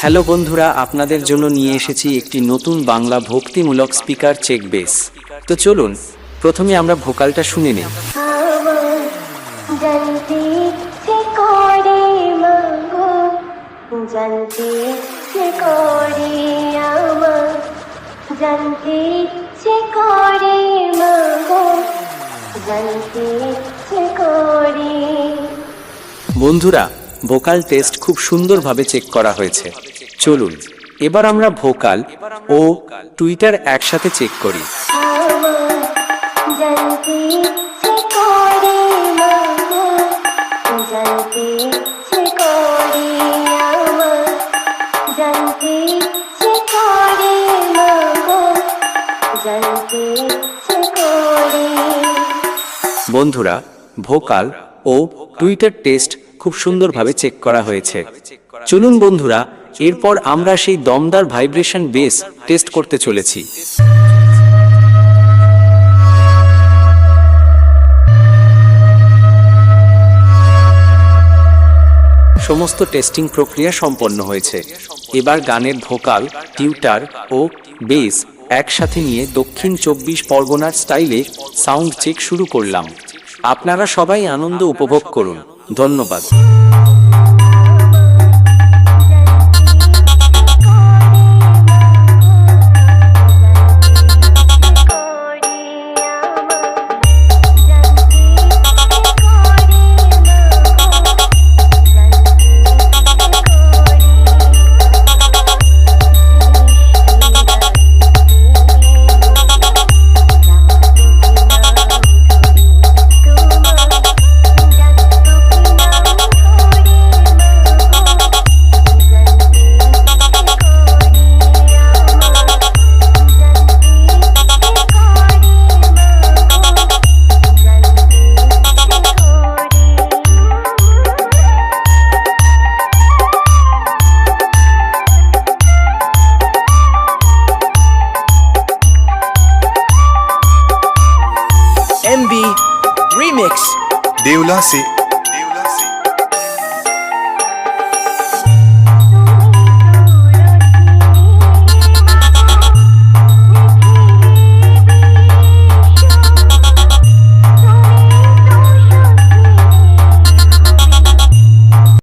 Hello বন্ধুরা আপনাদের জন্য নিয়ে এসেছি একটি নতুন বাংলা ভক্তিমূলক স্পিকার চেক বেস। তো চলুন প্রথমে আমরা ভোকালটা শুনে নিই। বন্ধুরা ভোকাল টেস্ট খুব সুন্দরভাবে চেক করা হয়েছে। চলুন এবার আমরা ভোকাল ও টুইটার একসাথে চেক করি। বন্ধুরা ভোকাল ও টুইটার টেস্ট খুব সুন্দরভাবে চেক করা হয়েছে। চলুন বন্ধুরা এরপর আমরা সেই দমদার ভাইব্রেশন বেস টেস্ট করতে চলেছি। সমস্ত টেস্টিং প্রক্রিয়া সম্পন্ন হয়েছে। এবার গানের ভোকাল, টিউটার ও বেস একসাথে নিয়ে দক্ষিণ চব্বিশ পরগনার স্টাইলে সাউন্ড চেক শুরু করলাম। আপনারা সবাই আনন্দ উপভোগ করুন। ধন্যবাদ। you lost it.